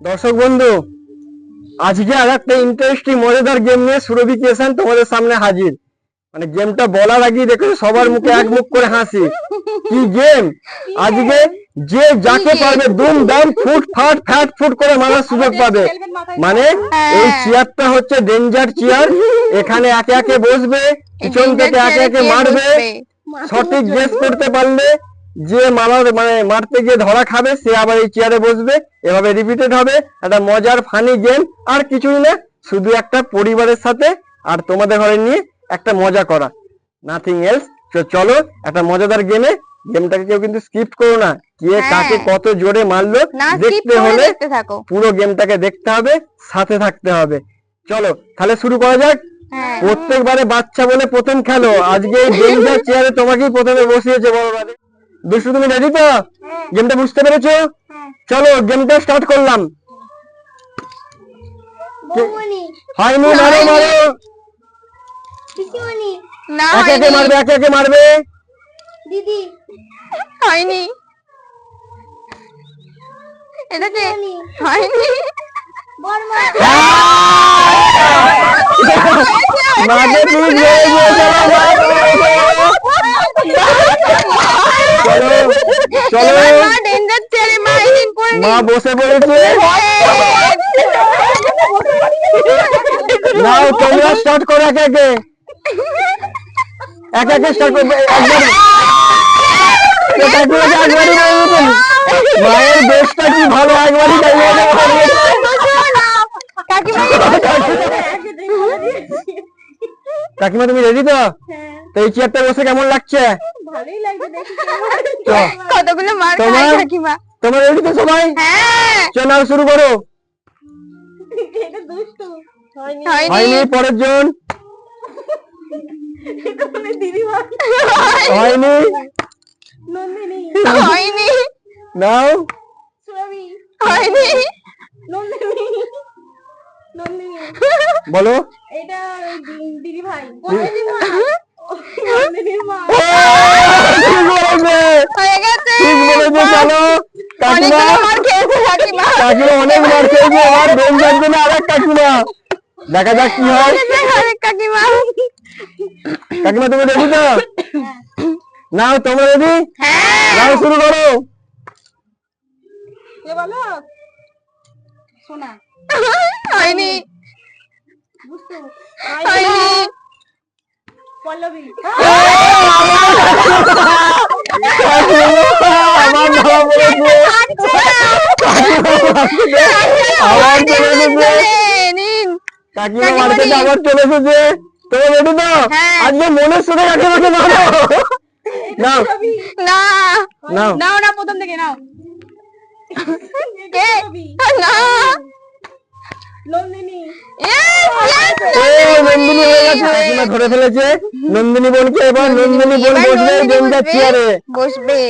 দর্শক বন্ধু, আজকে আর একটা ইন্টারেস্টিং মজাদার গেম নিয়ে সুরভি ক্রিয়েশন তোমাদের সামনে হাজির। মানে গেমটা বলার আগেই দেখো, সবার মুখে এক মুখ করে হাসি। কি গেম আজকে যে যাকে পারবে দুম দাম ফুট ফাট, ফ্যাট ফুট করে মারার সুযোগ পাবে। মানে এই চেয়ারটা হচ্ছে ডেঞ্জার চেয়ার। এখানে একে একে বসবে, পিছন থেকে একে একে মারবে। সঠিক গেস করতে পারলে যে মারার মানে মারতে গিয়ে ধরা খাবে সে আবার এই চেয়ারে বসবে এভাবে রিপিটেড হবে। একটা মজার ফানি গেম আর কিছুই না শুধু একটা পরিবারের সাথে আর তোমাদের ঘরে নিয়ে একটা মজা করা। নাথিং এলস তো চলো একটা মজাদার গেমে গেমটাকে কেউ কিন্তু স্কিপ করো না। কে হ্যাঁ। কাকে কত জোরে মারলো দেখতে হলে পুরো গেমটাকে দেখতে হবে সাথে থাকতে হবে। চলো তাহলে শুরু করা যাক। হ্যাঁ। প্রত্যেকবারে বাচ্চা বলে প্রথম খেলো। আজকে ডেঞ্জার চেয়ারে তোমাকেই প্রথমে বসিয়েছে বড়বারে দুষ্টু তুমি রেডি তো? গেমটা বুঝতে পেরেছ? চলো গেমটা স্টার্ট করলাম। বৌমনি হয়নি মারো মারো। না একে একে মারবে একে একে মারবে। দিদি। হয়নি। মাঝে তুমি চলো। মা বসে পড়েছে। নাও তোমরা স্টার্ট করো একে একে। একে একে স্টার্ট করবে একবার। মায়ের বেশটা কি ভালো একবারই। কাকিমা কাকিমা তুমি রেডি তো? তো এই চেয়ারটা বসে কেমন লাগছে? ভালোই লাগছে দেখি কতগুলো মার খায় কাকিমা? তোমরা রেডি তো সবাই হ্যাঁ। চলো শুরু করো। এটা দুষ্টু। হয়নি। পরের জন। এটা দিদিমা হয়নি। নন্দিনী। হয়নি। নাও। সুরভি হয়নি। নন্দিনী। নন্দিনী। বলো। এটা দিদি ভাই। কাকিমা দেখা যাক কি কাকিমা তুমি রেডি তো নাও তোমরা রেডি নাও শুরু করো কে হয়নি হয়নি। পল্লবী আমার কাকিমা আবার চলে এসেছে তোমরা তো হ্যাঁ। আজকে মনের সুরে কাকিমাকে নাও নাও না নাও নাও না প্রথম থেকে নাও কে না নন্দিনী কাকিমা ধরে ফেলেছে। নন্দিনী বোনকে এবার নন্দিনী বোন বসবে ডেঞ্জার চেয়ারে বসবে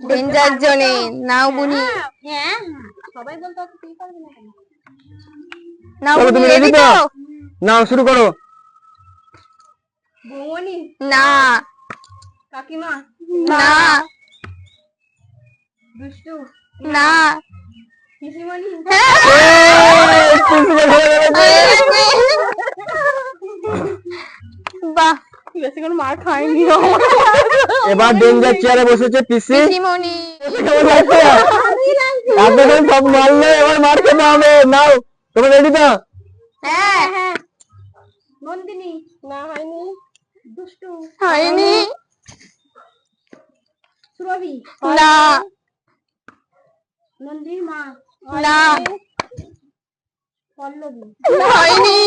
ডেঞ্জার জোনে। নাও বুনি। হ্যাঁ সবাই বলতো তুই পারবি না কেন নাও তুমি রেডি তো? নাও শুরু করো। বৌমনি না। কাকিমা। না। দুষ্টু। না। পিসিমণি। হ্যাঁ, ফেলেছে। বাহ বেশি কোনো মার খাইনি। এবার ডেঞ্জার চেয়ারে বসেছে পিসি। পিসিমণি। এতক্ষণ সব মারলে এবার মার খেতে হবে। নাও তোমরা রেডি তো? হ্যাঁ। হ্যাঁ। নন্দিনী না হয়নি। দুষ্টু। হয়নি। সুরভি না। নন্দিনীর মা না। পল্লবী। হয়নি।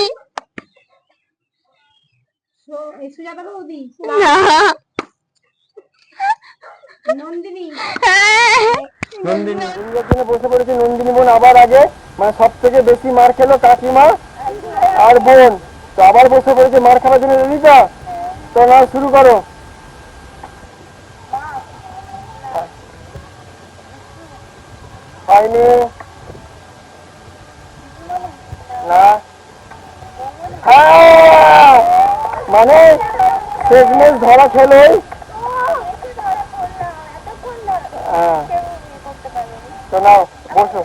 সুজাতা বৌদি না। নন্দিনী। নন্দিনী। বসে পড়েছে নন্দিনী বোন আবার আগে মানে সব থেকে বেশি মার খেলো কাকিমা আর বোন। তো আবার বসে পড়েছে মার খাওয়ার জন্য রেডি তো? তো নাও শুরু করো। হয়নি না হ্যাঁ মানে শেষমেশ ধরা খেলোই হ্যাঁ তো নাও বসো।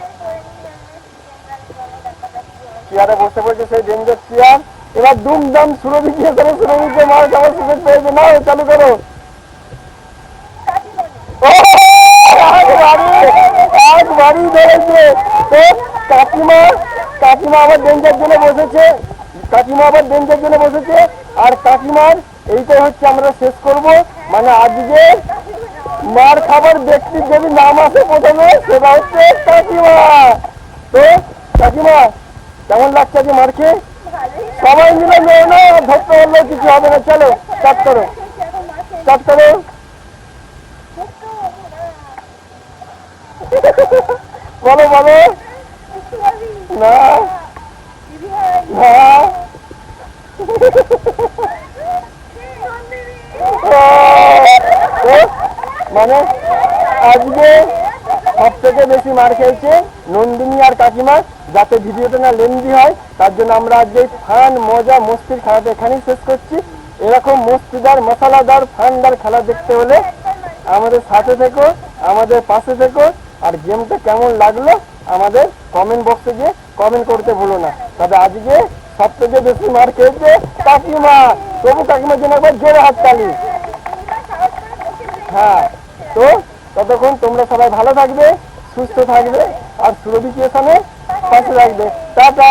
চেয়ারে বসে পড়েছে সেই ডেঞ্জার চেয়ার। এবার দুমদাম সুরভি দিয়ে করে সুরভিকে মার খাবার সুযোগ পেয়েছে। না চালু করো। ও, একবারই একবারই ধরেছে। তো কাকিমা কাকিমা আবার ডেঞ্জার জন্য বসেছে। কাকিমা আবার ডেঞ্জার জন্য বসেছে। আর কাকিমার এইটাই হচ্ছে আমরা শেষ করব। মানে আজকে মার খাবার ব্যক্তির যদি নাম আসে প্রথমে সেটা হচ্ছে কাকিমা। তো কাকিমা কেমন লাগছে আজকে মার খেয়ে? সবাই মিলে নেও না ধরতে পারলে কিছু হবে না। চলো স্টার্ট করো। স্টার্ট করো। বলো বলো। না। তো, মানে আজকে সব থেকে বেশি মার খেয়েছে নন্দিনী আর কাকিমা, যাতে ভিডিওটা না লেন্দি হয়, তার জন্য আমরা আজকে ফান, মজা, মস্তির খেলাটা এখানেই শেষ করছি। এরকম মস্তিদার, মশলাদার, ফানদার খেলা দেখতে হলে আমাদের সাথে থেকো, আমাদের পাশে থেকো, আর গেমটা কেমন লাগল আমাদের কমেন্ট বক্সে গিয়ে কমেন্ট করতে ভুলো না। তবে আজকে সব থেকে বেশি মার খেয়েছে কাকিমা। তবু কাকিমার জন্য একবার জোরে হাত তালি। হ্যাঁ তো ততক্ষণ তোমরা সবাই ভালো থাকবে, সুস্থ থাকবে, আর সুরভি কিষানে পাশে থাকবে। টাটা!